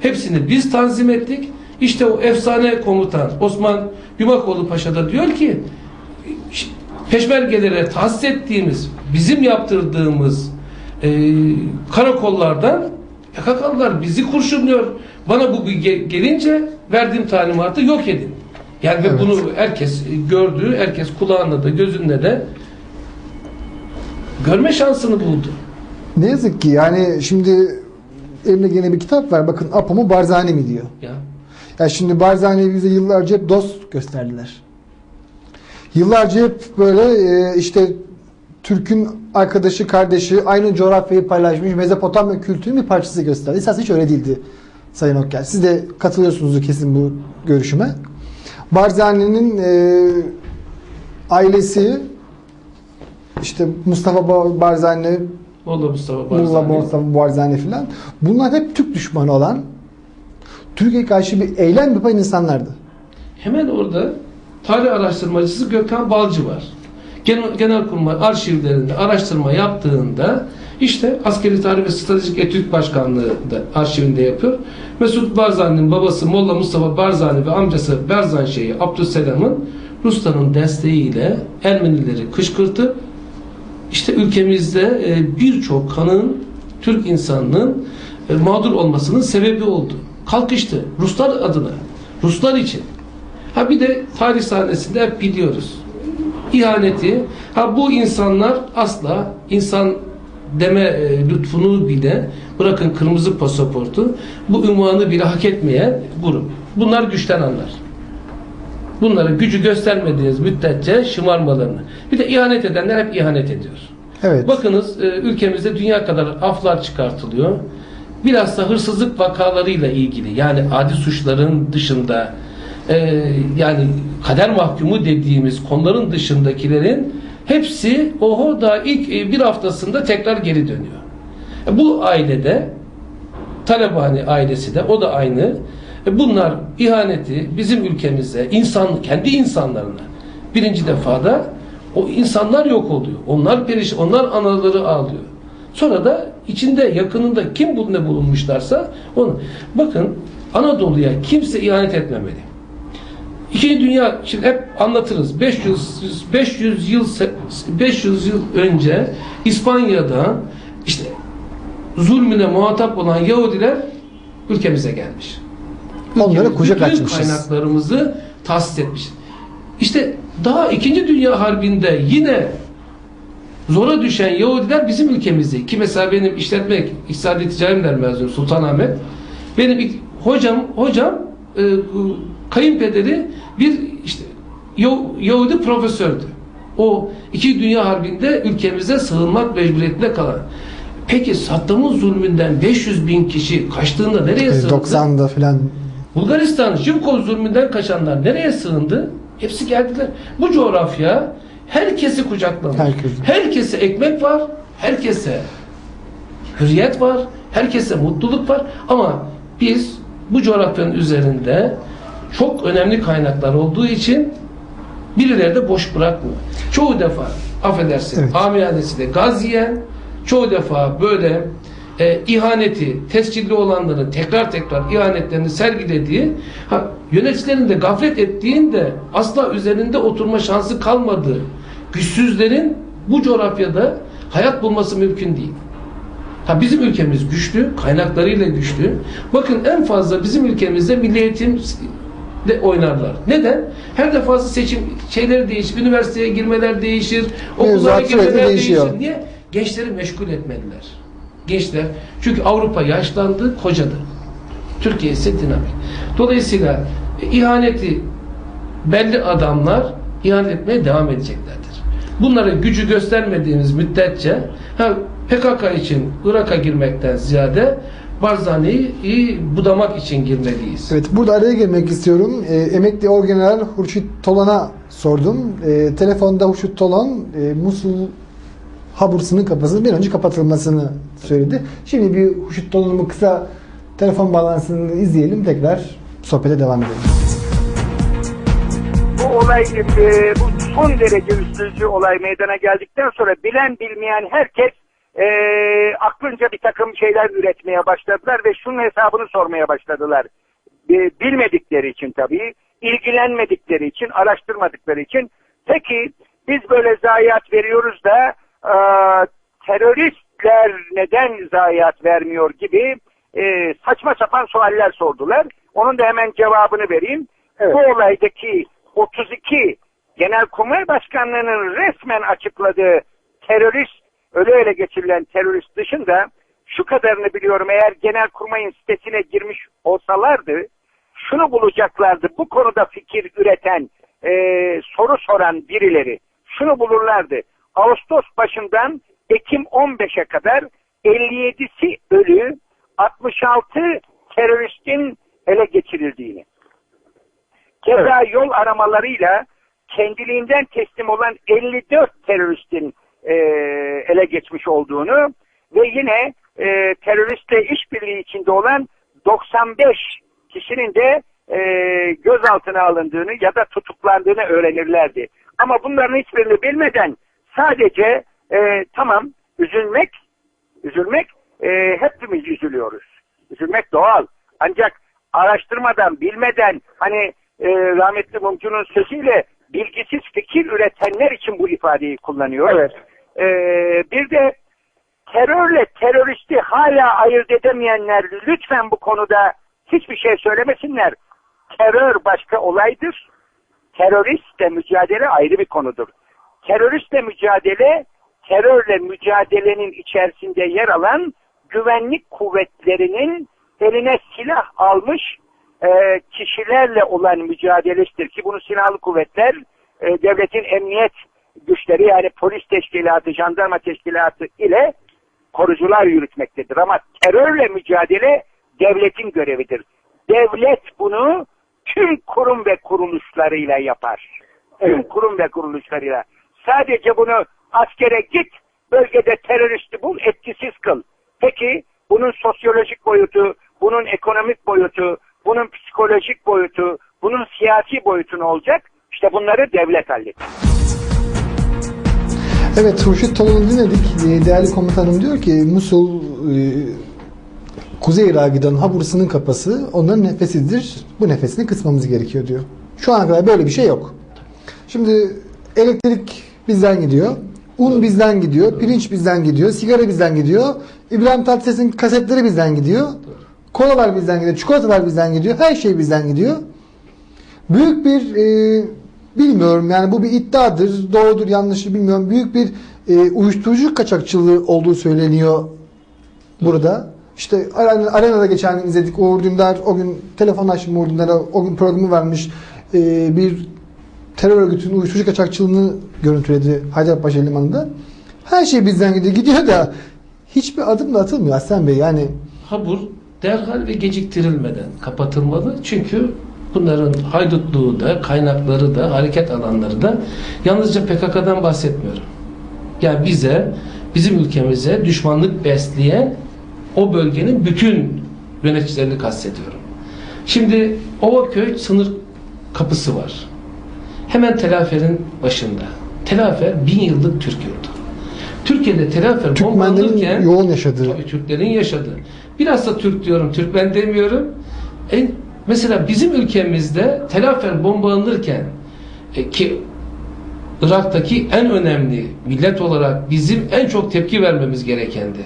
Hepsini biz tanzim ettik. İşte o efsane komutan Osman Yumakoğlu Paşa da diyor ki peşmergelere tahsis ettiğimiz, bizim yaptırdığımız e, karakollardan PKK'lılar bizi kurşunluyor. Bana bu gelince verdiğim talimatı yok edin. Yani ve Evet. bunu herkes gördü, herkes kulağında da gözünde de görme şansını buldu. Ne yazık ki yani şimdi elimde gene bir kitap var. Bakın Apo mu Barzani mi diyor. Ya Ya şimdi Barzani'yi bize yıllarca hep dost gösterdiler. Yıllarca hep böyle e, işte Türk'ün arkadaşı, kardeşi, aynı coğrafyayı paylaşmış Mezopotamya kültürünün bir parçası gösterdi. Esas hiç öyle değildi Sayın Okyel. Siz de katılıyorsunuz kesin bu görüşüme. Barzani'nin e, ailesi işte Mustafa Ba- Barzani, Molla Mustafa Barzani. Mustafa Barzani filan. Bunlar hep Türk düşmanı olan Türkiye karşı bir eylem yapan insanlardı. Hemen orada tarih araştırmacısı Gökhan Balcı var. Genel, Genelkurmay arşivlerinde araştırma yaptığında işte Askeri Tarih ve Stratejik Etüt Başkanlığı da arşivinde yapıyor. Mesut Barzani'nin babası Molla Mustafa Barzani ve amcası Berzan Şeyhi Abdüsselam'ın Rusların desteğiyle Ermenileri kışkırtıp işte ülkemizde e, birçok kanın Türk insanının e, mağdur olmasının sebebi oldu. Kalkıştı. Ruslar adına. Ruslar için. Ha bir de tarih sahnesinde hep biliyoruz. İhaneti. Ha bu insanlar asla insan deme e, lütfunu bile bırakın kırmızı pasaportu bu ünvanı bile hak etmeyen grup. Bunlar güçten anlar. Bunlara gücü göstermediğiniz müddetçe şımarmalarını. Bir de ihanet edenler hep ihanet ediyor. Evet. Bakınız e, ülkemizde dünya kadar aflar çıkartılıyor. Bilhassa hırsızlık vakalarıyla ilgili yani adi suçların dışında e, yani kader mahkumu dediğimiz konuların dışındakilerin hepsi oho da ilk e, bir haftasında tekrar geri dönüyor. Bu ailede Talebani ailesi de o da aynı. E, Bunlar ihaneti bizim ülkemize, insan kendi insanlarına birinci defada o insanlar yok oluyor. Onlar perişan, onlar anaları ağlıyor. Sonra da içinde yakınında kim ne bulunmuşlarsa onu. Bakın Anadolu'ya kimse ihanet etmemeli. İkinci Dünya şimdi hep anlatırız. 500 500 yıl 500 yıl önce İspanya'da işte zulmüne muhatap olan Yahudiler ülkemize gelmiş. Onlara kucak bütün açmışız. kaynaklarımızı tahsis etmiş. İşte daha 2. Dünya Harbi'nde yine zora düşen Yahudiler bizim ülkemizde. Ki mesela benim işletmek, İktisadi Ticaret mezunu Sultanahmet. Benim hocam hocam e, kayınpederi bir işte Yahu- Yahudi profesördü. O iki Dünya Harbi'nde ülkemize sığınmak mecburiyetinde kalan. Peki Saddam'ın zulmünden 500 bin kişi kaçtığında nereye sığındı? 90'da filan Bulgaristan Jivkov zulmünden kaçanlar nereye sığındı? Hepsi geldiler. Bu coğrafya herkesi kucaklamış. Herkes. Herkese ekmek var, herkese hürriyet var, herkese mutluluk var ama biz bu coğrafyanın üzerinde çok önemli kaynaklar olduğu için birileri de boş bırakmıyor. Çoğu defa affedersin Evet. amiyanesiyle gaz yiyen, çoğu defa böyle e, ihaneti, tescilli olanların tekrar tekrar ihanetlerini sergilediği, ha, yöneticilerin de gaflet ettiğinde asla üzerinde oturma şansı kalmadığı güçsüzlerin bu coğrafyada hayat bulması mümkün değil. Ha bizim ülkemiz güçlü, kaynaklarıyla güçlü. Bakın en fazla bizim ülkemizde milli eğitim de oynarlar. Neden? Her defası seçim şeyleri değişir. Üniversiteye girmeler değişir. Okullara girmeler değişir. Niye? Gençleri meşgul etmediler. Gençler. Çünkü Avrupa yaşlandı, kocadı. Türkiye ise dinamik. Dolayısıyla e, ihaneti belli adamlar ihanet etmeye devam edeceklerdir. Bunlara gücü göstermediğimiz müddetçe ha, PKK için Irak'a girmekten ziyade Barzani'yi budamak için girmeliyiz. Evet burada araya girmek istiyorum. E, emekli Orgeneral Hurşit Tolan'a sordum. E, telefonda Hurşit Tolan e, Musul Haburs'unun kapısının bir önce kapatılmasını söyledi. Şimdi bir Hurşit Tolan'ın bu kısa telefon bağlantısını izleyelim. Tekrar sohbete devam edelim. bu olay bu son derece üstücü olay meydana geldikten sonra bilen bilmeyen herkes e, aklınca bir takım şeyler üretmeye başladılar ve şunun hesabını sormaya başladılar. Bilmedikleri için tabii, ilgilenmedikleri için, araştırmadıkları için. Peki biz böyle zayiat veriyoruz da e, teröristler neden zayiat vermiyor gibi e, saçma sapan sualler sordular. Onun da hemen cevabını vereyim. Evet. Bu olaydaki 32 Genelkurmay Başkanlığı'nın resmen açıkladığı terörist, öyle öyle geçirilen terörist dışında şu kadarını biliyorum eğer Genelkurmay'ın sitesine girmiş olsalardı şunu bulacaklardı. Bu konuda fikir üreten, e, soru soran birileri şunu bulurlardı. Ağustos başından Ekim 15'e kadar 57'si ölü, 66 teröristin ele geçirildiğini. Keza yol aramalarıyla kendiliğinden teslim olan 54 teröristin e, ele geçmiş olduğunu ve yine e, teröristle işbirliği içinde olan 95 kişinin de e, gözaltına alındığını ya da tutuklandığını öğrenirlerdi. Ama bunların hiçbirini bilmeden sadece e, tamam üzülmek, üzülmek e, hepimiz üzülüyoruz. Üzülmek doğal. Ancak araştırmadan, bilmeden hani e, rahmetli Mumcu'nun sözüyle bilgisiz fikir üretenler için bu ifadeyi kullanıyor. Evet. E, bir de terörle teröristi hala ayırt edemeyenler lütfen bu konuda hiçbir şey söylemesinler. Terör başka olaydır. Teröristle mücadele ayrı bir konudur. Teröristle mücadele, terörle mücadelenin içerisinde yer alan güvenlik kuvvetlerinin eline silah almış e, kişilerle olan mücadelesidir ki bunu silahlı kuvvetler e, devletin emniyet güçleri yani polis teşkilatı, jandarma teşkilatı ile korucular yürütmektedir. Ama terörle mücadele devletin görevidir. Devlet bunu tüm kurum ve kuruluşlarıyla yapar. Tüm kurum ve kuruluşlarıyla. Sadece bunu askere git, bölgede teröristi bul, etkisiz kıl. Peki bunun sosyolojik boyutu, bunun ekonomik boyutu, bunun psikolojik boyutu, bunun siyasi boyutu ne olacak? İşte bunları devlet halleder. Evet Hurşit Tolun'u dinledik. Ee, Değerli komutanım diyor ki Musul e, Kuzey Irak'a giden Habursu'nun kapası onların nefesidir. Bu nefesini kısmamız gerekiyor diyor. Şu ana kadar böyle bir şey yok. Şimdi elektrik bizden gidiyor. Un bizden gidiyor. Pirinç bizden gidiyor. Sigara bizden gidiyor. İbrahim Tatlıses'in kasetleri bizden gidiyor. Kolalar bizden gidiyor. Çikolatalar bizden gidiyor. Her şey bizden gidiyor. Büyük bir e, bilmiyorum yani bu bir iddiadır. Doğrudur yanlıştır bilmiyorum. Büyük bir e, uyuşturucu kaçakçılığı olduğu söyleniyor burada. İşte Arena- arenada geçen izledik. Uğur Dündar o gün telefon açtım Uğur Dündar'a. O gün programı vermiş. E, bir terör örgütünün uyuşturucu kaçakçılığını görüntüledi Haydarpaşa Limanı'nda. Her şey bizden gidiyor. Gidiyor da hiçbir adım da atılmıyor Aslan Bey. Yani Habur derhal ve geciktirilmeden kapatılmalı. Çünkü bunların haydutluğu da, kaynakları da, hareket alanları da yalnızca PKK'dan bahsetmiyorum. Yani bize, bizim ülkemize düşmanlık besleyen o bölgenin bütün yöneticilerini kastediyorum. Şimdi Ovaköy sınır kapısı var. Hemen Telafer'in başında. Telafer bin yıllık Türk yurdu. Türkiye'de Telafer bombalanırken yoğun yaşadığı. Tabii Türklerin yaşadığı. Biraz da Türk diyorum, Türkmen demiyorum. En, mesela bizim ülkemizde telafer bombalanırken e, ki Irak'taki en önemli millet olarak bizim en çok tepki vermemiz gerekendi.